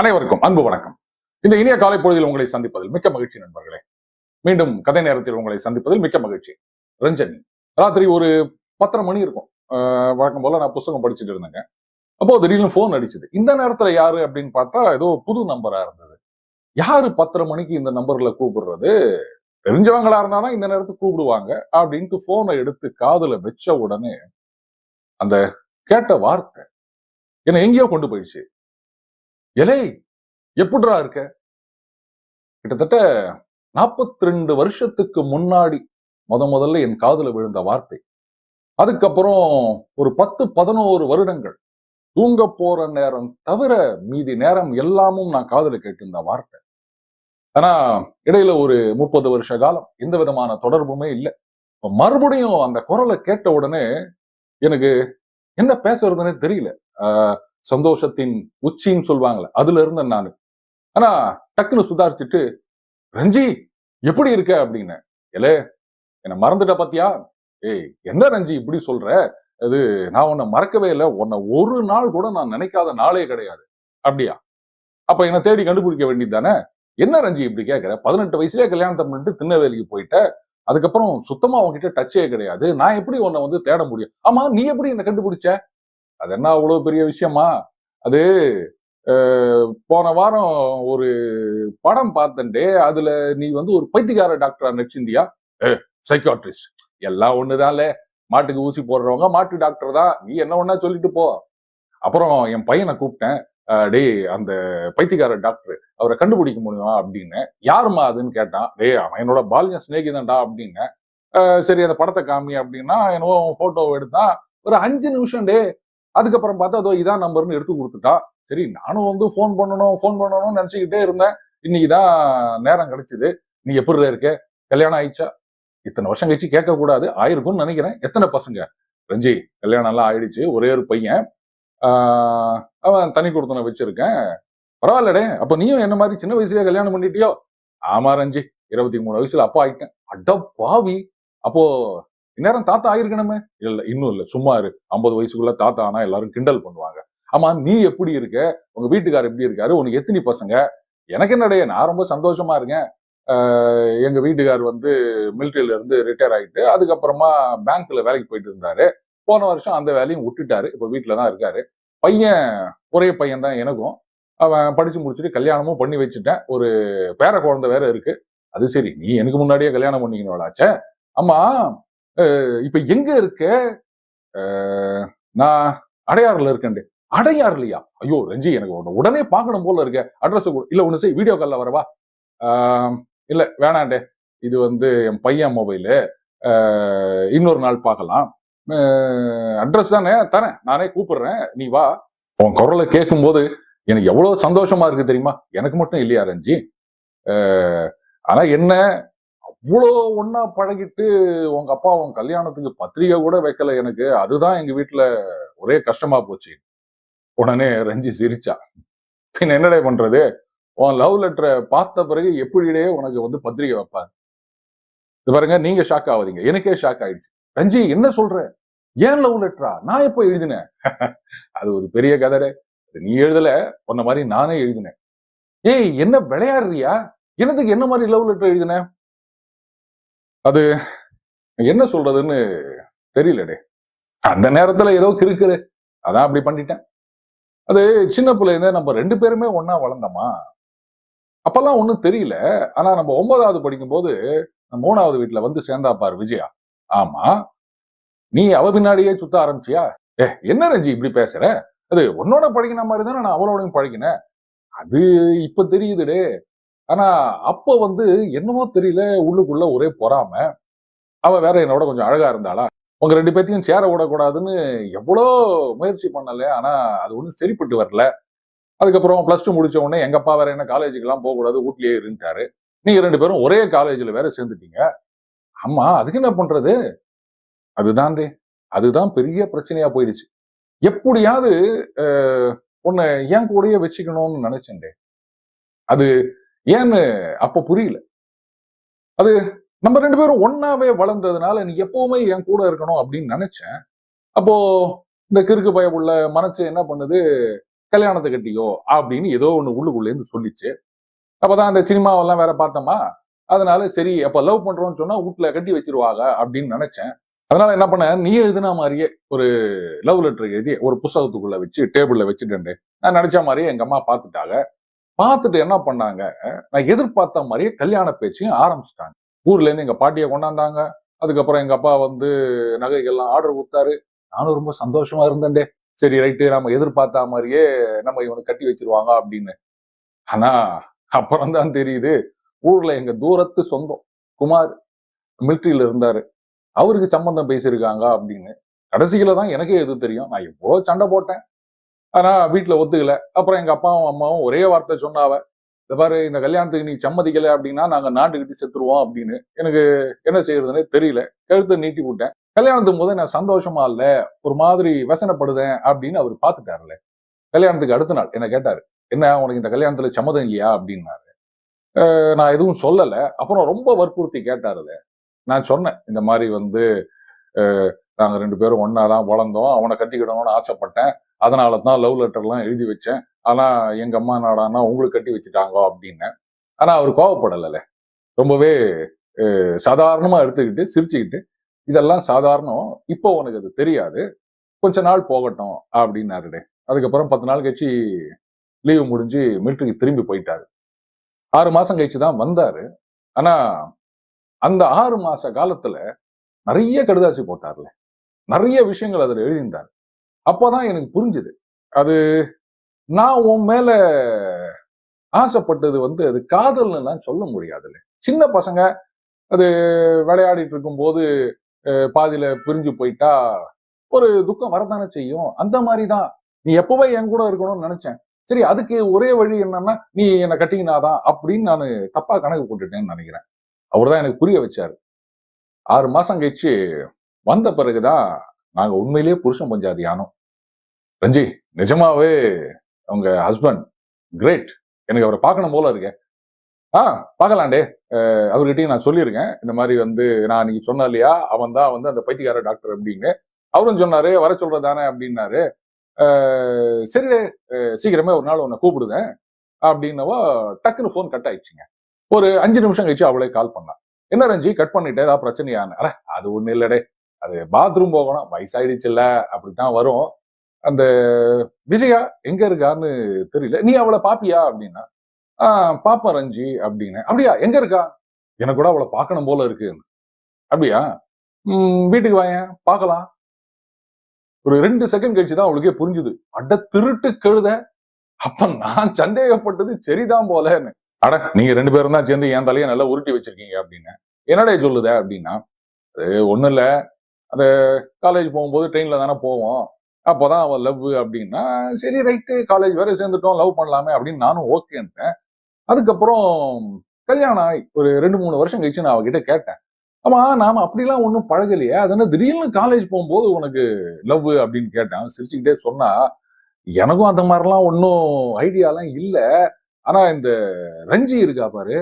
அனைவருக்கும் அன்பு வணக்கம். இந்த இனிய காலை பொழுதில் உங்களை சந்திப்பதில் மிக்க மகிழ்ச்சி நண்பர்களே. மீண்டும் கதை நேரத்தில் உங்களை சந்திப்பதில் மிக்க மகிழ்ச்சி. ரஞ்சனி ராத்திரி ஒரு பத்தரை மணி இருக்கும். வழக்கம் போல நான் புஸ்தகம் படிச்சுட்டு இருந்தேங்க. அப்போ திடீர்னு ஃபோன் அடிச்சுது. இந்த நேரத்துல யாரு அப்படின்னு பார்த்தா ஏதோ புது நம்பரா இருந்தது. யாரு பத்தரை மணிக்கு இந்த நம்பர்ல கூப்பிடுறது? தெரிஞ்சவங்களா இருந்தாதான் இந்த நேரத்துக்கு கூப்பிடுவாங்க அப்படின்ட்டு போனை எடுத்து காதுல வச்ச உடனே அந்த கேட்ட வார்த்தை என்னை எங்கேயோ கொண்டு போயிடுச்சு. எலே எப்படிரா இருக்க? கிட்டத்தட்ட நாற்பத்தி ரெண்டு வருஷத்துக்கு முன்னாடி முத முதல்ல என் காதுல விழுந்த வார்த்தை. அதுக்கப்புறம் ஒரு பத்து பதினோரு வருடங்கள் தூங்க போற நேரம் தவிர மீதி நேரம் எல்லாமும் நான் காதுல கேட்டிருந்த வார்த்தை. ஆனா இடையில ஒரு முப்பது வருஷ காலம் எந்த விதமான தொடர்புமே இல்லை. மறுபடியும் அந்த குரலை கேட்ட உடனே எனக்கு என்ன பேசுறதுன்னே தெரியல. ஆஹ் சந்தோஷத்தின் உச்சின்னு சொல்லுவாங்கல்ல அதுல இருந்தேன் நான். ஆனா டக்குன்னு சுதாரிச்சுட்டு ரஞ்சி எப்படி இருக்க? அப்படின்னு எலே என்ன மறந்துட்ட பாத்தியா? ஏய் என்ன ரஞ்சி இப்படி சொல்ற? அது நான் உன்னை மறக்கவே இல்லை. உன்னை ஒரு நாள் கூட நான் நினைக்காத நாளே கிடையாது. அப்படியா? அப்ப என்ன தேடி கண்டுபிடிக்க வேண்டியது தானே? என்ன ரஞ்சி இப்படி கேட்கிற? பதினெட்டு வயசுலயே கல்யாணத்தை பண்ணிட்டு திருநெல்வேலிக்கு போயிட்ட. அதுக்கப்புறம் சுத்தமா உன்கிட்ட டச்சே கிடையாது. நான் எப்படி உன்னை வந்து தேட முடியும்? ஆமா நீ எப்படி என்ன கண்டுபிடிச்ச? அது என்ன அவ்வளோ பெரிய விஷயமா? அது போன வாரம் ஒரு படம் பார்த்தன்டே அதுல நீ வந்து ஒரு பைத்தியக்கார டாக்டரா நடிச்சிருந்தியா? சைக்காட்ரிஸ்ட் எல்லாம் ஒண்ணுதான்ல. மாட்டுக்கு ஊசி போடுறவங்க மாட்டு டாக்டர் தான். நீ என்ன ஒன்னா சொல்லிட்டு போ. அப்புறம் என் பையனை கூப்பிட்டேன். டேய் அந்த பைத்தியக்கார டாக்டர் அவரை கண்டுபிடிக்க முடியுமா அப்படின்னு. யாரும்மா அதுன்னு கேட்டான். டேய் அவன் என்னோட பால்யம் சிநேகிதன்டா அப்படின்னு. சரி அந்த படத்தை காமி அப்படின்னா என்னவோ போட்டோ எடுத்தான். ஒரு அஞ்சு நிமிஷம் டே அதுக்கப்புறம் பார்த்தா அதோ இதான் நம்பர்னு எடுத்து கொடுத்துட்டா. சரி நானும் வந்து ஃபோன் பண்ணணும் ஃபோன் பண்ணணும்னு நினச்சிக்கிட்டே இருந்தேன். இன்னைக்கு தான் நேரம் கிடச்சிது. நீ எப்படி இருக்க? கல்யாணம் ஆயிடுச்சா? இத்தனை வருஷம் கழிச்சு கேட்கக்கூடாது. ஆயிருக்கும்னு நினைக்கிறேன். எத்தனை பசங்க? ரஞ்சி கல்யாணம் எல்லாம் ஆயிடுச்சு. ஒரே ஒரு பையன். அவன் தனி கொடுத்தனை வச்சிருக்கேன். பரவாயில்லடே. அப்போ நீயும் என்ன மாதிரி சின்ன வயசுல கல்யாணம் பண்ணிட்டியோ? ஆமா ரஞ்சி. இருபத்தி மூணு வயசுல அப்பா ஆயிட்டேன். அட பாவி அப்போ இந்நேரம் தாத்தா ஆயிருக்கணுமே இல்ல இன்னும் இல்ல. சும்மா இரு. ஐம்பது வயசுக்குள்ள தாத்தா ஆனா எல்லாரும் கிண்டல் பண்ணுவாங்க. ஆமா நீ எப்படி இருக்க? உங்க வீட்டுக்காரர் எப்படி இருக்காரு? உனக்கு எத்தனை பசங்க? எனக்கு என்னடைய நான் ரொம்ப சந்தோஷமா இருக்கேன். எங்க வீட்டுக்கார் வந்து மிலிட்டரியில இருந்து ரிட்டையர் ஆயிட்டு அதுக்கப்புறமா பேங்க்ல வேலைக்கு போயிட்டு இருந்தாரு. போன வருஷம் அந்த வேலையும் விட்டுட்டாரு. இப்ப வீட்டுல தான் இருக்காரு. பையன் ஒரே பையன் தான் எனக்கும். அவன் படிச்சு முடிச்சுட்டு கல்யாணமும் பண்ணி வச்சுட்டேன். ஒரு பேர குழந்தை வேற இருக்கு. அது சரி நீ எனக்கு முன்னாடியே கல்யாணம் பண்ணிக்கணும்லாச்சே ஆமா இப்ப எங்க இருக்க? நான் அடையாறுல இருக்கேன் அடையாறுலையா? ஐயோ ரஞ்சி எனக்கு ஒன்று உடனே பார்க்கணும் போல இருக்க. அட்ரஸ் இல்ல ஒண்ணு செய். வீடியோ காலில் வரவா? இல்ல வேணாண்டே. இது வந்து என் பையன் மொபைலு இன்னொரு நாள் பார்க்கலாம். அட்ரஸ் தானே? தரேன். நானே கூப்பிடுறேன். நீ வா. உன் குரலை கேட்கும்போது எனக்கு எவ்வளவு சந்தோஷமா இருக்கு தெரியுமா? எனக்கு மட்டும் இல்லையா ரஞ்சி? ஆனா என்ன? இவ்வளோ ஒன்னா பழகிட்டு உங்க அப்பா உன் கல்யாணத்துக்கு பத்திரிகை கூட வைக்கல எனக்கு. அதுதான் எங்க வீட்டுல ஒரே கஷ்டமா போச்சு. உடனே ரஞ்சி சிரிச்சா. பின் என்னடே பண்றது? உன் லவ் லெட்டரை பார்த்த பிறகு எப்படிடே உனக்கு வந்து பத்திரிகை வைப்பார்? இது பாருங்க நீங்க ஷாக் ஆகாதீங்க எனக்கே ஷாக் ஆயிடுச்சு. ரஞ்சி என்ன சொல்ற? ஏன் லவ் லெட்டரா நான் எப்போ எழுதினேன்? அது ஒரு பெரிய கதை நீ எழுதல. உன்ன மாதிரி நானே எழுதினேன். ஏய் என்ன விளையாடுறியா? என்னதுக்கு என்ன மாதிரி லவ் லெட்டர் எழுதின? அது என்ன சொல்றதுன்னு தெரியலடே. அந்த நேரத்துல ஏதோ கிறுக்குது அதான் அப்படி பண்ணிட்டேன். அது சின்ன பிள்ளைங்க நம்ம ரெண்டு பேருமே ஒன்னா வளர்ந்தோமா? அப்பெல்லாம் ஒண்ணும் தெரியல. ஆனா நம்ம ஒன்பதாவது படிக்கும்போது நம்ம மூணாவது வீட்டுல வந்து சேர்ந்தா பாரு விஜயா. ஆமா. நீ அவ பின்னாடியே சுத்த ஆரம்பிச்சியா? ஏ என்ன ரஞ்சி இப்படி பேசுற? அது உன்னோட பழகின மாதிரி தானே நான் அவளோடையும் பழகினேன் அது இப்ப தெரியுதுடே. ஆனா அப்ப வந்து என்னமோ தெரியல உள்ளுக்குள்ள ஒரே பொறாம. அவ வேற என்னோட கொஞ்சம் அழகா இருந்தாளா? உங்க ரெண்டு பேர்த்தையும் சேர விடக்கூடாதுன்னு எவ்வளோ முயற்சி பண்ணல. ஆனா அது ஒன்றும் சரிப்பட்டு வரல. அதுக்கப்புறம் பிளஸ் டூ முடிச்ச உடனே எங்கப்பா வேற என்ன காலேஜுக்கெல்லாம் போகக்கூடாது வீட்லயே இருந்துட்டாரு. நீங்க ரெண்டு பேரும் ஒரே காலேஜ்ல வேற சேர்ந்துட்டீங்க. ஆமா அதுக்கு என்ன பண்றது? அதுதான் அதுதான் பெரிய பிரச்சனையா போயிடுச்சு. எப்படியாவது உன்னை என் கூடயே வச்சுக்கணும்னு நினைச்சேன்டே. அது ஏன்னு அப்ப புரியல. அது நம்ம ரெண்டு பேரும் ஒன்னாவே வளர்ந்ததுனால நீ எப்பவுமே என் கூட இருக்கணும் அப்படின்னு நினைச்சேன். அப்போ இந்த கிறுக்கு பயமுள்ள மனசு என்ன பண்ணுது? கல்யாணத்தை கட்டியோ அப்படின்னு ஏதோ ஒண்ணு உள்ளுக்குள்ளேருந்து சொல்லிச்சு. அப்பதான் அந்த சினிமாவெல்லாம் வேற பார்த்தோமா? அதனால சரி அப்போ லவ் பண்றோம்னு சொன்னா வீட்டுல கட்டி வச்சிருவாங்க அப்படின்னு நினைச்சேன். அதனால என்ன பண்ண? நீ எழுதின மாதிரியே ஒரு லவ் லெட்டர் எழுதி ஒரு புஸ்தகத்துக்குள்ள வச்சு டேபிள்ல வச்சுட்டு நான் நினைச்ச மாதிரியே எங்க அம்மா பார்த்துட்டாங்க. பார்த்துட்டு என்ன பண்ணாங்க? நான் எதிர்பார்த்த மாதிரியே கல்யாண பேச்சையும் ஆரம்பிச்சிட்டாங்க. ஊர்ல இருந்து எங்க பாட்டியை கொண்டாந்தாங்க. அதுக்கப்புறம் எங்க அப்பா வந்து நகைகள்லாம் ஆர்டர் கொடுத்தாரு. நானும் ரொம்ப சந்தோஷமா இருந்தேன்டே. சரி ரைட்டு நம்ம எதிர்பார்த்த மாதிரியே நம்ம இவனுக்கு கட்டி வச்சிருவாங்க அப்படின்னு. ஆனா அப்புறம் தான் தெரியுது. ஊர்ல எங்க தூரத்து சொந்தம் குமார் மிலிட்ரியில இருந்தாரு. அவருக்கு சம்பந்தம் பேசியிருக்காங்க அப்படின்னு. கடைசியில தான் எனக்கே எது தெரியும்? நான் எவ்வளோ சண்டை போட்டேன். ஆனால் வீட்டில் ஒத்துக்கலை. அப்புறம் எங்கள் அப்பாவும் அம்மாவும் ஒரே வார்த்தை சொன்னாவ இந்த பாரு இந்த கல்யாணத்துக்கு நீ சம்மதிக்கலை அப்படின்னா நாங்கள் நாட்டுக்கிட்டு செத்துருவோம் அப்படின்னு. எனக்கு என்ன செய்யறதுன்னு தெரியல. கழுத்தை நீட்டி விட்டேன். கல்யாணத்துக்கு போது நான் சந்தோஷமா இல்லை ஒரு மாதிரி வசனப்படுதேன் அப்படின்னு அவர் பார்த்துட்டாருல கல்யாணத்துக்கு அடுத்த நாள் என்ன கேட்டார் என்ன உனக்கு இந்த கல்யாணத்துல சம்மதம் இல்லையா? அப்படின்னாரு. நான் எதுவும் சொல்லலை. அப்புறம் ரொம்ப வற்புறுத்தி கேட்டாருல. நான் சொன்னேன் இந்த மாதிரி வந்து நாங்கள் ரெண்டு பேரும் ஒன்னாதான் வளர்ந்தோம். அவனை கட்டிக்கிடணும்னு ஆசைப்பட்டேன். அதனால தான் லவ் லெட்டர்லாம் எழுதி வச்சேன். ஆனா எங்க அம்மா நாடானா உங்களுக்கு கட்டி வச்சுட்டாங்க அப்படின்னு. ஆனா அவர் கோவப்படலைல்ல. ரொம்பவே அஹ், சாதாரணமா எடுத்துக்கிட்டு சிரிச்சுக்கிட்டு இதெல்லாம் சாதாரணம். இப்போ உனக்கு அது தெரியாது. கொஞ்ச நாள் போகட்டும் அப்படின்னாருடே. அதுக்கப்புறம் பத்து நாள் கழிச்சு லீவு முடிஞ்சு மிலிட்டரிக்கு திரும்பி போயிட்டாரு. ஆறு மாசம் கழிச்சு தான் வந்தாரு. ஆனா அந்த ஆறு மாச காலத்துல நிறைய கடுதாசி போட்டார்ல. நிறைய விஷயங்கள் அதுல எழுதியிருந்தார். அப்போதான் எனக்கு புரிஞ்சுது. அது நான் உன் மேல ஆசைப்பட்டது வந்து அது காதல்னு சொல்ல முடியாதுல்ல. சின்ன பசங்க அது விளையாடிட்டு இருக்கும்போது அஹ், பாதியில பிரிஞ்சு போயிட்டா ஒரு துக்கம் வரதானே செய்யும். அந்த மாதிரிதான். நீ எப்பவே என் கூட இருக்கணும்னு நினைச்சேன். சரி அதுக்கு ஒரே வழி என்னன்னா நீ என்னை கட்டிக்கினாதான் அப்படின்னு நான் தப்பா கணக்கு போட்டுட்டேன்னு நினைக்கிறேன். அவர்தான் எனக்கு புரிய வச்சாரு. ஆறு மாசம் கழிச்சு வந்த பிறகுதான் நாங்க உண்மையிலேயே புருஷன் பஞ்சாதி ஆனோம். ரஞ்சி நிஜமாவே உங்க ஹஸ்பண்ட் கிரேட் எனக்கு அவரை பார்க்கணும் போல இருக்கு. ஆ பார்க்கலாண்டே அவர்கிட்டயும் நான் சொல்லியிருக்கேன். இந்த மாதிரி வந்து நான் இன்னைக்கு சொன்னேன் இல்லையா? அவன் தான் வந்து அந்த பைத்தியக்கார டாக்டர் அப்படின்னு அவரும் சொன்னாரு வர சொல்றதானே அப்படின்னாரு. சரி சீக்கிரமே ஒரு நாள் உன்னை கூப்பிடுதேன் அப்படின்னவோ டக்குன்னு ஃபோன் கட் ஆயிடுச்சுங்க. ஒரு அஞ்சு நிமிஷம் கழிச்சு அவளே கால் பண்ணான் என்ன ரஞ்சி கட் பண்ணிட்டே ஏதாவது பிரச்சனையான்னு? அது ஒண்ணு இல்லடே அது பாத்ரூம் போகணும். வயசாயிடுச்சுல்ல. அப்படித்தான் வரும். அந்த விஜயா எங்க இருக்கான்னு தெரியல. நீ அவளை பாப்பியா அப்படின்னா ஆஹ் பாப்பா ரஞ்சி அப்படின்னு. அப்படியா எங்க இருக்கா? எனக்கு கூட அவளை பார்க்கணும் போல இருக்கு. அப்படியா? உம் வீட்டுக்கு வாயேன் பார்க்கலாம். ஒரு ரெண்டு செகண்ட் கழிச்சு தான் அவளுக்கே புரிஞ்சுது. அட திருட்டு கழுத. அப்ப நான் சந்தேகப்பட்டது சரிதான் போலன்னு. அட நீங்க ரெண்டு பேரும் தான் சேர்ந்து என் தலையை நல்லா உருட்டி வச்சிருக்கீங்க அப்படின்னு. என்னடே சொல்லுத? அப்படின்னா அது ஒண்ணும் இல்ல. அந்த காலேஜ் போகும்போது ட்ரெயின்ல தானே போவோம். அப்போதான் அவன் லவ் அப்படின்னா சரி ரைட்டு காலேஜ் வேற சேர்ந்துட்டோம் லவ் பண்ணலாமே அப்படின்னு நானும் ஓகேன்ட்டேன் அதுக்கப்புறம் கல்யாணம் ஆகி ஒரு ரெண்டு மூணு வருஷம் கழிச்சு நான் அவகிட்ட கேட்டேன். ஆமா நாம அப்படிலாம் ஒன்றும் பழகலையே அதனால திடீர்னு காலேஜ் போகும்போது உனக்கு லவ் அப்படின்னு கேட்டேன். சிரிச்சுக்கிட்டே சொன்னா எனக்கும் அந்த மாதிரிலாம் ஒன்றும் ஐடியாலாம் இல்லை. ஆனா இந்த ரஞ்சி இருக்கா பாரு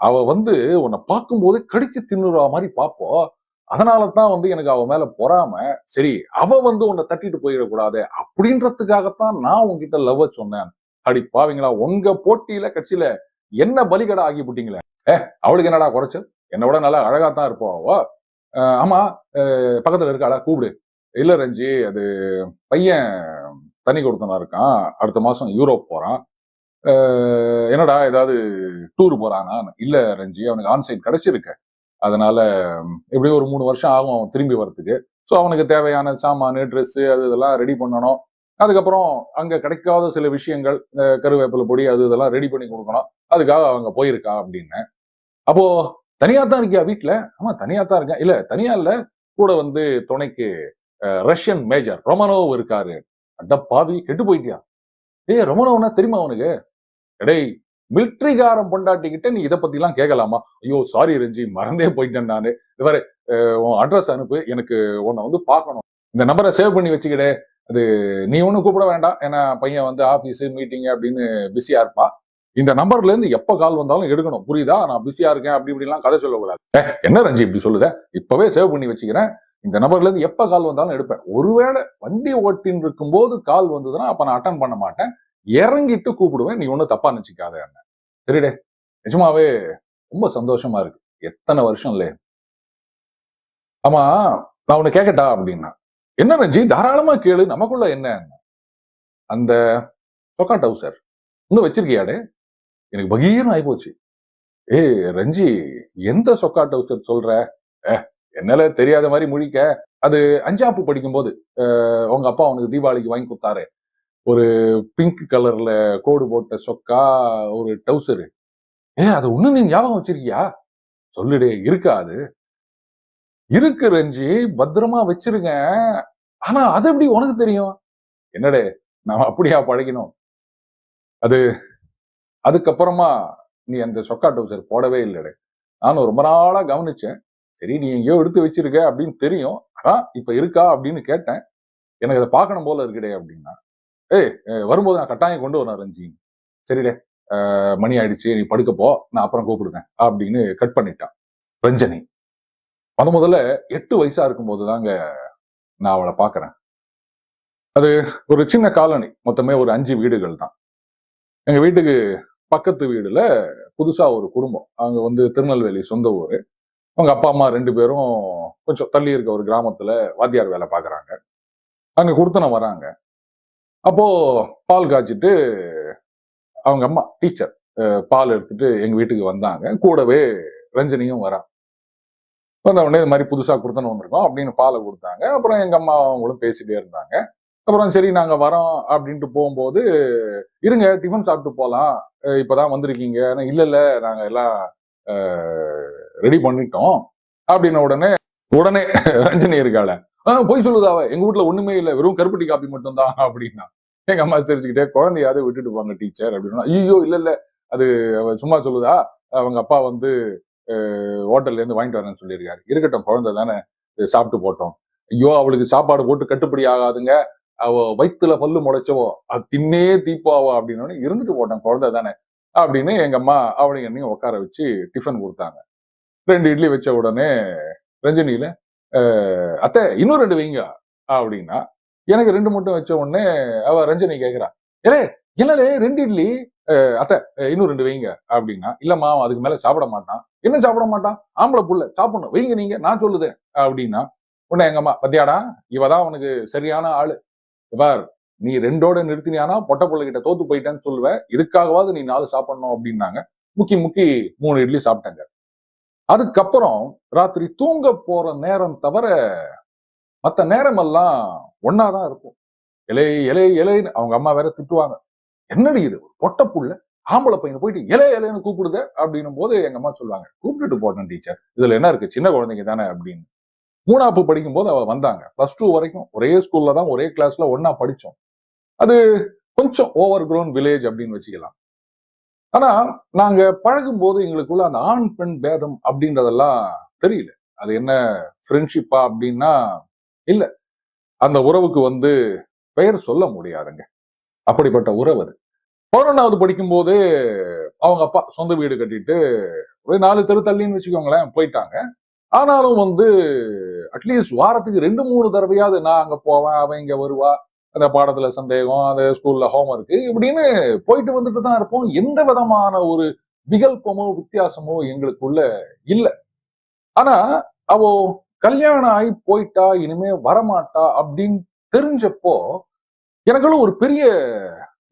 அவ வந்து உன்னை பார்க்கும்போது கடிச்சு தின்னுறா மாதிரி பார்ப்போம் அதனால தான் வந்து எனக்கு அவ மேல பொறாம சரி அவ வந்து உன்னை தட்டிட்டு போயிடக்கூடாது அப்படின்றதுக்காகத்தான் நான் உன்கிட்ட லவ் சொன்னேன். அடி பாவீங்களா உங்க போட்டியில கட்சியில என்ன பலிகடா ஆகி போட்டீங்களே? ஏ அவளுக்கு என்னடா குறைச்சல்? என்னை விட நல்லா அழகா தான் இருப்போம் அவ ஆமா பக்கத்துல இருக்காளா கூப்பிடு. இல்ல ரஞ்சி அது பையன் தனி கொடுத்தனா இருக்கான். அடுத்த மாசம் யூரோப் போறான். என்னடா ஏதாவது டூர் போறானா இல்ல ரஞ்சி அவனுக்கு ஆன்சைட் கிடைச்சிருக்கு. அதனால எப்படியும் ஒரு மூணு வருஷம் ஆகும் அவன் திரும்பி வர்றதுக்கு. ஸோ அவனுக்கு தேவையான சாமானு ட்ரெஸ்ஸு அது இதெல்லாம் ரெடி பண்ணணும். அதுக்கப்புறம் அங்க கிடைக்காத சில விஷயங்கள் இந்த கருவேப்பிலை பொடி அது இதெல்லாம் ரெடி பண்ணி கொடுக்கணும். அதுக்காக அவங்க போயிருக்கா அப்படின்னு. அப்போ தனியா தான் இருக்கியா வீட்டில் ஆமா தனியா தான் இருக்கேன். இல்ல தனியா இல்ல கூட வந்து துணைக்கு அஹ், ரஷ்யன் மேஜர் ரொமனோவ் இருக்காரு. அட பாவி கெட்டு போயிட்டியா? ஏய் ரொமனோவ்னா தெரியுமா அவனுக்கு? எடேய் மிலிட்ரிகாரம் பொண்டாட்டிக்கிட்ட நீ இதை பத்திலாம் கேட்கலாமா ஐயோ சாரி ரஞ்சி மறந்தே போயிட்டேன் நான். இவரு உன் அட்ரஸ் அனுப்பு எனக்கு உன்னை வந்து பார்க்கணும். இந்த நம்பரை சேவ் பண்ணி வச்சுக்கிடு. அது நீ ஒன்றும் கூப்பிட வேண்டாம். ஏன்னா பையன் வந்து ஆஃபீஸு மீட்டிங் அப்படின்னு பிஸியா இருப்பான். இந்த நம்பர்ல இருந்து எப்ப கால் வந்தாலும் எடுக்கணும். புரியுதா? நான் பிஸியா இருக்கேன் அப்படி இப்படிலாம் கதை சொல்லக்கூடாது. என்ன ரஞ்சி இப்படி சொல்லுத? இப்பவே சேவ் பண்ணி வச்சுக்கிறேன். இந்த நம்பர்லேருந்து இருந்து எப்ப கால் வந்தாலும் எடுப்பேன். ஒருவேளை வண்டி ஓட்டின்னு இருக்கும்போது கால் வந்ததுன்னா அப்ப நான் அட்டன் பண்ண மாட்டேன். இறங்கிட்டு கூப்பிடுவேன். நீ ஒன்றும் தப்பா நினச்சிக்காத என்ன சரிடே. நிஜமாவே ரொம்ப சந்தோஷமா இருக்கு. எத்தனை வருஷம் இல்லையே. ஆமா நான் உன்னை கேட்கட்டா அப்படின்னா. என்ன ரஞ்சி? தாராளமா கேளு. நமக்குள்ள என்ன? அந்த சொக்கா டவுசர் இன்னும் வச்சிருக்கியாடே எனக்கு பகீரம் ஆயிப்போச்சு. ஏய் ரஞ்சி எந்த சொக்கா டவுசர் சொல்ற? என்னால தெரியாத மாதிரி முழிக்க. அது அஞ்சாப்பு படிக்கும்போது அஹ், உங்க அப்பா உனக்கு தீபாவளிக்கு வாங்கி கொடுத்தாரு. ஒரு பிங்க் கலர்ல கோடு போட்ட சொக்கா ஒரு டவுசரு ஏ அது ஒண்ணு நீ ஞாபகம் வச்சிருக்கியா? சொல்லுடே இருக்கா அது? இருக்கு ரஞ்சி பத்திரமா வச்சிருங்க. ஆனா அது எப்படி உனக்கு தெரியும்? என்னடே நாம அப்படியா பழகினோம்? அது அதுக்கப்புறமா நீ அந்த சொக்கா டவுசர் போடவே இல்லைடே. நானும் ரொம்ப நாளா கவனிச்சேன். சரி நீ எங்கேயோ எடுத்து வச்சிருக்க அப்படின்னு தெரியும். அதான் இப்ப இருக்கா அப்படின்னு கேட்டேன். எனக்கு அதை பார்க்கணும் போல இருக்குடே அப்படின்னா ஏய் அஹ் வரும்போது நான் கட்டாயம் கொண்டு வரேன் ரஞ்சி. சரிடே மணி ஆயிடுச்சு நீ படுக்கப்போ நான் அப்புறம் கூப்பிடுவேன் அப்படின்னு கட் பண்ணிட்டான் ரஞ்சனி. முத முதல்ல எட்டு வயசா இருக்கும்போது தாங்க நான் அவளை பார்க்கறேன். அது ஒரு சின்ன காலனி மொத்தமே ஒரு அஞ்சு வீடுகள் தான். எங்க வீட்டுக்கு பக்கத்து வீடுல புதுசா ஒரு குடும்பம். அவங்க வந்து திருநெல்வேலி சொந்த ஊர். அவங்க அப்பா அம்மா ரெண்டு பேரும் கொஞ்சம் தள்ளி இருக்க ஒரு கிராமத்துல வாத்தியார் வேலை பாக்குறாங்க அங்க கொடுத்தன வராங்க. அப்போ பால் காய்ச்சிட்டு அவங்க அம்மா டீச்சர் பால் எடுத்துட்டு எங்க வீட்டுக்கு வந்தாங்க. கூடவே ரஞ்சனியும் வரான். வந்த உடனே இது மாதிரி புதுசா கொடுத்தனு வந்திருக்கோம் அப்படின்னு பாலை கொடுத்தாங்க. அப்புறம் எங்க அம்மா அவங்களும் பேசிட்டே இருந்தாங்க. அப்புறம் சரி நாங்க வரோம் அப்படின்ட்டு போகும்போது இருங்க டிஃபன் சாப்பிட்டு போகலாம் இப்போ தான் வந்திருக்கீங்க. ஆனா, இல்ல இல்ல நாங்க எல்லாம் ரெடி பண்ணிட்டோம். அப்படின்ன உடனே உடனே ரஞ்சனி இருக்காள. போய் சொல்லுதாவ எங்க வீட்ல ஒண்ணுமே இல்லை. வெறும் கருப்பட்டி காப்பி மட்டும் தான் அப்படின்னா. எங்க அம்மா சிரிச்சுக்கிட்டே குழந்தையாவது விட்டுட்டு போங்க டீச்சர் அப்படின்னா. ஐயோ இல்ல இல்ல. அது அவ சும்மா சொல்லுதா? அவங்க அப்பா வந்து ஹோட்டல்ல இருந்து வாங்கிட்டு வரேன்னு சொல்லியிருக்காரு. இருக்கட்டும் குழந்தை தானே. சாப்பிட்டு போட்டோம். ஐயோ அவளுக்கு சாப்பாடு போட்டு கட்டுப்படி ஆகாதுங்க. அவ வயித்துல பல்லு முளைச்சவோ அது தின்னே தீப்பாவோ அப்படின்னு இருந்துட்டு போட்டேன் குழந்தை தானே. அப்படின்னு எங்க அம்மா அவளையும் என்னையும் உட்கார வச்சு டிஃபன் கொடுத்தாங்க. ரெண்டு இட்லி வச்ச உடனே ரஞ்சனியில அத்தை இன்னும் ரெண்டு வைங்க அப்படின்னா எனக்கு ரெண்டு மட்டும் வச்ச உடனே அவ ரஞ்சனி கேக்குறா ஏலே என்னலே ரெண்டு இட்லி அஹ், அத்தை இன்னும் ரெண்டு வைங்க அப்படின்னா இல்லம்மா அவன் அதுக்கு மேல சாப்பிட மாட்டான். என்ன சாப்பிட மாட்டான்? ஆம்பளை புள்ள சாப்பிடணும் வைங்க நீங்க நான் சொல்லுதேன் அப்படின்னா உடனே எங்க அம்மா பத்தியாடா இவதான் அவனுக்கு சரியான ஆளு. இவர் நீ ரெண்டோட நிறுத்தினியானா பொட்ட பிள்ளைகிட்ட தோத்து போயிட்டேன்னு சொல்லுவேன் இதுக்காகவாவது நீ நாலு சாப்பிடணும் அப்படின்னாங்க. முக்கி முக்கி மூணு இட்லி சாப்பிட்டேங்க. அதுக்கப்புறம் ராத்திரி தூங்க போற நேரம் தவிர மத்த நேரமெல்லாம் ஒன்னாதான் இருக்கும். இலை இலை இலைன்னு அவங்க அம்மா வேற திட்டுவாங்க. என்னடி இது? பொட்ட புள்ள? ஆம்பளை பையனை போயிட்டு இலை இலைன்னு கூப்பிடுத? அப்படின்னும் போது எங்க அம்மா சொல்லுவாங்க கூப்பிட்டுட்டு போட்டேன் டீச்சர். இதுல என்ன இருக்கு? சின்ன குழந்தைங்க தானே அப்படின்னு. மூணாப்பு படிக்கும் போது அவ வந்தாங்க. பிளஸ் டூ வரைக்கும் ஒரே ஸ்கூல்ல தான் ஒரே கிளாஸ்ல ஒன்னா படிச்சோம். அது கொஞ்சம் ஓவர் க்ரோன் வில்லேஜ் அப்படின்னு வச்சுக்கலாம். ஆனா நாங்க பழகும் போது எங்களுக்குள்ள அந்த ஆண் பெண் பேதம் அப்படின்றதெல்லாம் தெரியல. அது என்ன ஃப்ரெண்ட்ஷிப்பா அப்படின்னா இல்ல. அந்த உறவுக்கு வந்து பெயர் சொல்ல முடியாதுங்க. அப்படிப்பட்ட உறவு அது. பதினொன்னாவது படிக்கும்போது அவங்க அப்பா சொந்த வீடு கட்டிட்டு ஒரு நாலு தெரு தள்ளின்னு வச்சுக்கோங்களேன் போயிட்டாங்க. ஆனாலும் வந்து அட்லீஸ்ட் வாரத்துக்கு ரெண்டு மூணு தடவையாவது நான் அங்க போவேன் அவன் இங்க வருவா. அந்த பாடத்துல சந்தேகம் அந்த ஸ்கூல்ல ஹோம் ஒர்க்கு இப்படின்னு போயிட்டு வந்துட்டு தான் இருப்போம். எந்த விதமான ஒரு விகல்பமோ வித்தியாசமோ எங்களுக்குள்ள இல்ல. ஆனா அவோ கல்யாணம் ஆகி போயிட்டா இனிமே வரமாட்டா அப்படின்னு தெரிஞ்சப்போ எனக்குள்ள ஒரு பெரிய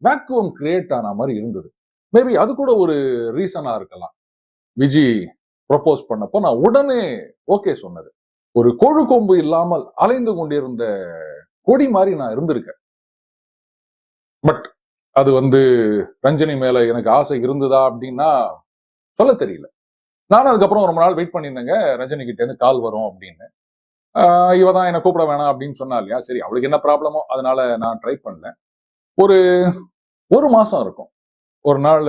வேக்குவம் கிரியேட் ஆன மாதிரி இருந்தது. மேபி அது கூட ஒரு ரீசனா இருக்கலாம். விஜி ப்ரப்போஸ் பண்ணப்போ நான் உடனே ஓகே சொன்னது. ஒரு கொழு கொம்பு இல்லாமல் அலைந்து கொண்டிருந்த கொடி மாதிரி நான் இருந்திருக்கேன். பட் அது வந்து ரஞ்சனி மேல எனக்கு ஆசை இருந்ததா அப்படின்னா சொல்ல தெரியல. நானும் அதுக்கப்புறம் ரொம்ப நாள் வெயிட் பண்ணியிருந்தேங்க. ரஞ்சனி கிட்ட இருந்து கால் வரும் அப்படின்னு. இவ தான் என்னை கூப்பிட வேணாம் அப்படின்னு சொன்னா இல்லையா? சரி அவளுக்கு என்ன ப்ராப்ளமோ அதனால நான் ட்ரை பண்ணேன். ஒரு ஒரு மாசம் இருக்கும். ஒரு நாள்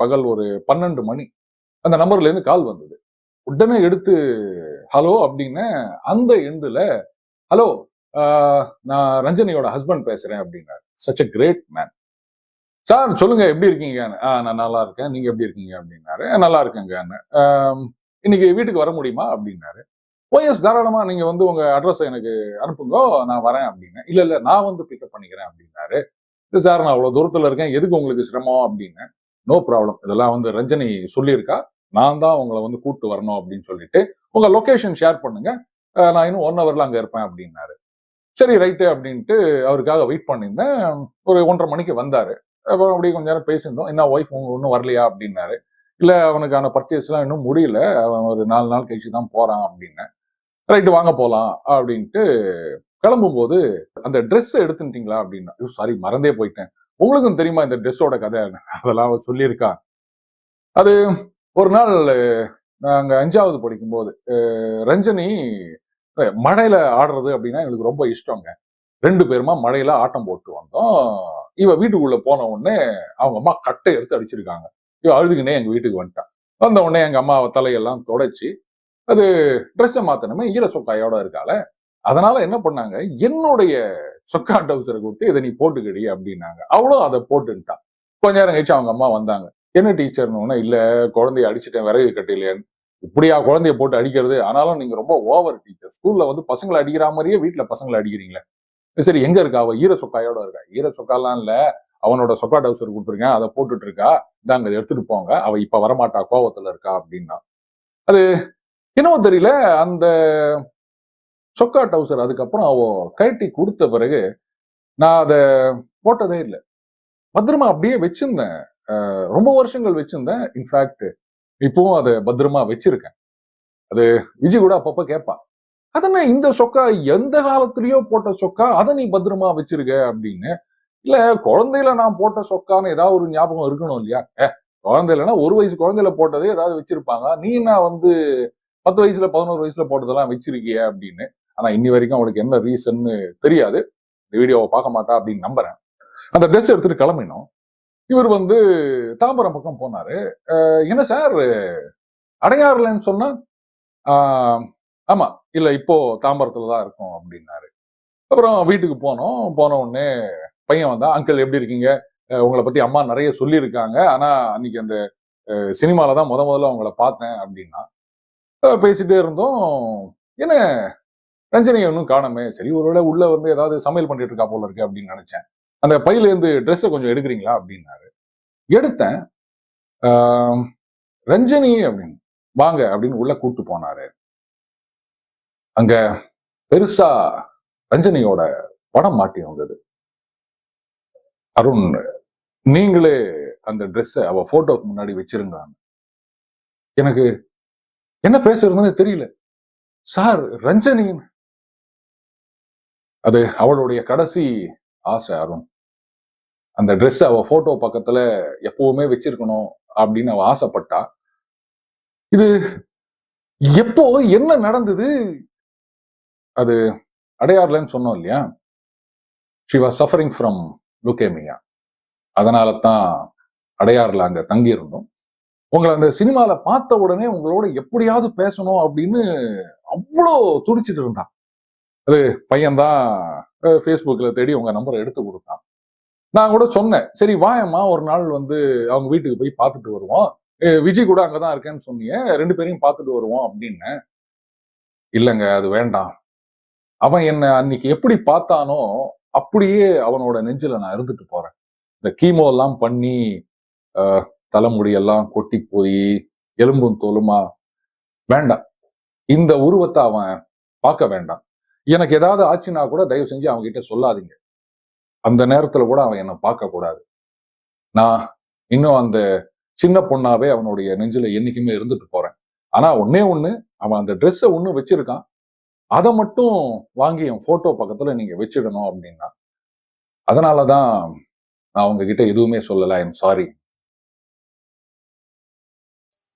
பகல் ஒரு பன்னெண்டு மணி. அந்த நம்பர்ல இருந்து கால் வந்தது. உடனே எடுத்து ஹலோ அப்படின்னு அந்த எண்டுல ஹலோ நான் ரஞ்சனியோட ஹஸ்பண்ட் பேசுறேன் அப்படின்னாரு. Such a great man sir சொல்லுங்க எப்படி இருக்கீங்க? ஆ நான் நல்லா இருக்கேன். நீங்க எப்படி இருக்கீங்க? அப்படின்னாரு. நல்லா இருக்கேங்கன்னு இன்னைக்கு வீட்டுக்கு வர முடியுமா? அப்படின்னாரு. ஓஎஸ் தாராளமா நீங்க வந்து உங்க அட்ரஸ் எனக்கு அனுப்புங்க நான் வரேன் அப்படின்னு. இல்ல இல்ல நான் வந்து பிக்கப் பண்ணிக்கிறேன் அப்படின்னாரு. இல்லை சார் நான் அவ்வளோ தூரத்தில் இருக்கேன். எதுக்கு உங்களுக்கு சிரமம்? அப்படின்னு. நோ ப்ராப்ளம் இதெல்லாம் வந்து ரஞ்சனி சொல்லியிருக்கா. நான் தான் உங்களை வந்து கூப்பிட்டு வரணும் அப்படின்னு சொல்லிட்டு உங்க லொகேஷன் ஷேர் பண்ணுங்க. நான் இன்னும் ஒன் ஹவர்ல அங்கே இருப்பேன் அப்படின்னாரு. சரி ரைட்டு அப்படின்ட்டு அவருக்காக வெயிட் பண்ணியிருந்தேன். ஒரு ஒன்றரை மணிக்கு வந்தார். அப்புறம் அப்படியே கொஞ்ச நேரம் பேசியிருந்தோம். என்ன ஒய்ஃப் உங்க ஒன்றும் வரலையா அப்படின்னாரு. இல்லை அவனுக்கான பர்ச்சேஸ்லாம் இன்னும் முடியல. அவன் ஒரு நாலு நாள் கழிச்சு தான் போகிறான் அப்படின்னு. ரைட்டு வாங்க போகலாம் அப்படின்ட்டு கிளம்பும்போது அந்த ட்ரெஸ் எடுத்துட்டீங்களா அப்படின்னா சாரி மறந்தே போயிட்டேன். உங்களுக்கும் தெரியுமா இந்த ட்ரெஸ்ஸோட கதை? அதெல்லாம் அவர் சொல்லியிருக்கா. அது ஒரு நாள் நாங்கள் அஞ்சாவது படிக்கும்போது ரஞ்சனி மழையில ஆடுறது அப்படின்னா எங்களுக்கு ரொம்ப இஷ்டங்க. ரெண்டு பேருமா மழையில ஆட்டம் போட்டு வந்தோம். இவ வீட்டுக்குள்ள போன உடனே அவங்க அம்மா கட்டை எடுத்து அடிச்சிருக்காங்க. இவ அழுதுகினே எங்க வீட்டுக்கு வந்துட்டான். வந்த உடனே எங்க அம்மா தலையெல்லாம் தொடச்சி அது ட்ரெஸ்ஸை மாத்தணுமே ஈர சொக்காயோட இருக்கால அதனால என்ன பண்ணாங்க என்னுடைய சொக்கா டவுசரை கொடுத்து இதை நீ போட்டுக்கடி அப்படின்னாங்க. அவளும் அதை போட்டுட்டான் கொஞ்ச நேரம் கழிச்சு அவங்க அம்மா வந்தாங்க. என்ன டீச்சர்னு இல்ல குழந்தைய அடிச்சிட்டேன் விறகு கட்டிலேன்னு. இப்படியா குழந்தைய போட்டு அடிக்கிறது? ஆனாலும் நீங்க ரொம்ப ஓவர் டீச்சர் ஸ்கூல்ல வந்து பசங்களை அடிக்கிற மாதிரியே வீட்டுல பசங்களை அடிக்கிறீங்களே. சரி எங்க இருக்கா அவ? ஈர சொக்காயோட இருக்கா? ஈர சொக்காலாம் இல்ல. அவனோட சொக்கா டவுசர் கொடுத்துருக்கேன். அதை போட்டுட்டு இருக்கா இதாங்க எடுத்துட்டு போங்க. அவ இப்ப வரமாட்டா கோவத்துல இருக்கா அப்படின்னா. அது என்னவோ தெரியல. அந்த சொக்கா டவுசர் அதுக்கப்புறம் அவ கழட்டி கொடுத்த பிறகு நான் அதை போட்டதே இல்லை. பத்திரமா அப்படியே வச்சிருந்தேன். ரொம்ப வருஷங்கள் வச்சிருந்தேன். இன்ஃபேக்ட் இப்பவும் அதை பத்திரமா வச்சிருக்கேன். அது விஜய் கூட அப்பப்ப கேட்பா. அதென்ன இந்த சொக்கா எந்த காலத்திலயோ போட்ட சொக்கா அதை நீ பத்திரமா வச்சிருக்க? அப்படின்னு. இல்ல குழந்தையில நான் போட்ட சொக்கான்னு ஏதாவது ஒரு ஞாபகம் இருக்கணும் இல்லையா? குழந்தைலன்னா ஒரு வயசு குழந்தையில போட்டதே ஏதாவது வச்சிருப்பாங்க. நீ நான் வந்து பத்து வயசுல பதினோரு வயசுல போட்டதெல்லாம் வச்சிருக்கிய? அப்படின்னு. ஆனா இன்னி வரைக்கும் அவளுக்கு என்ன ரீசன்னு தெரியாது. இந்த வீடியோவை பார்க்க மாட்டா அப்படின்னு நம்புறேன். அந்த ட்ரெஸ் எடுத்துட்டு கிளம்பினோம். இவர் வந்து தாம்பரம் பக்கம் போனாரு. என்ன சார்? அடையாறுலன்னு சொன்னா ஆமாம் ஆமா இல்ல இப்போ தாம்பரத்துல தான் இருக்கும் அப்படின்னாரு. அப்புறம் வீட்டுக்கு போனோம். போன உடனே பையன் வந்தா அங்கிள் எப்படி இருக்கீங்க? உங்களை பத்தி அம்மா நிறைய சொல்லியிருக்காங்க. ஆனா அன்னைக்கு அந்த அஹ் சினிமால தான் முத முதல்ல அவங்கள பார்த்தேன் அப்படின்னா பேசிகிட்டே பேசிட்டே இருந்தோம். என்ன? ரஞ்சனியை ஒன்றும் காணமே? சரி ஒருவேளை உள்ள வந்து ஏதாவது சமையல் பண்ணிட்டு இருக்கா போல இருக்கு அப்படின்னு நினைச்சேன். அந்த பையில இருந்து ட்ரெஸ்ஸை கொஞ்சம் எடுக்கிறீங்களா அப்படின்னாரு. எடுத்தேன். ரஞ்சனி அப்படின்னு வாங்க அப்படின்னு உள்ள கூட்டு போனாரு. அங்க பெருசா ரஞ்சனியோட படம் மாட்டி வந்தது அருண் நீங்களே அந்த ட்ரெஸ்ஸை அவ போட்டோக்கு முன்னாடி வச்சிருங்க எனக்கு என்ன பேசுறதுன்னு தெரியல. சார் ரஞ்சனி. அது அவளுடைய கடைசி ஆசை அருண். அந்த ட்ரெஸ் அவ போட்டோ பக்கத்துல எப்பவுமே வச்சிருக்கணும் அப்படின்னு அவ ஆசைப்பட்டா. இது எப்போ என்ன நடந்தது? அது அடையாறுலன்னு சொன்னோம் இல்லையா? She was suffering from leukemia அதனால தான் அடையாறுல அங்க தங்கியிருந்தோம். உங்களை அந்த சினிமாவில் பார்த்த உடனே உங்களோட எப்படியாவது பேசணும் அப்படின்னு அவ்வளோ துடிச்சிட்டு இருந்தான். அது பையன்தான் ஃபேஸ்புக்கில் தேடி உங்க நம்பரை எடுத்து கொடுத்தான். நான் கூட சொன்னேன் சரி வாயம்மா ஒரு நாள் வந்து அவங்க வீட்டுக்கு போய் பார்த்துட்டு வருவோம். விஜய் கூட அங்கதான் இருக்கேன்னு சொன்னீங்க ரெண்டு பேரையும் பார்த்துட்டு வருவோம் அப்படின்னு இல்லைங்க அது வேண்டாம். அவன் என்ன அன்னைக்கு எப்படி பார்த்தானோ அப்படியே அவனோட நெஞ்சில நான் இருந்துட்டு போறேன். இந்த கீமோ எல்லாம் பண்ணி தலைமுடியெல்லாம் கொட்டி போய் எலும்பும் தோலுமா வேண்டாம். இந்த உருவத்தை அவன் பார்க்க வேண்டாம். எனக்கு ஏதாவது ஆச்சுன்னா கூட தயவு செஞ்சு அவங்க கிட்ட சொல்லாதீங்க. அந்த நேரத்துல கூட அவன் என்னை பார்க்க கூடாது. நான் இன்னும் அந்த சின்ன பொண்ணாவே அவனுடைய நெஞ்சில என்னைக்குமே இருந்துட்டு போறேன். ஆனா ஒன்னே ஒண்ணு அவன் அந்த ட்ரெஸ்ஸை ஒண்ணு வச்சிருக்கான். அதை மட்டும் வாங்கி என் போட்டோ பக்கத்துல நீங்க வச்சிடணும் அப்படின்னா அதனாலதான் நான் உங்ககிட்ட எதுவுமே சொல்லல. ஐம் சாரி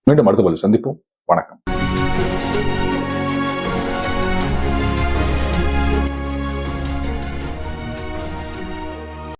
மீண்டும் அடுத்த பதில் சந்திப்போம். வணக்கம்.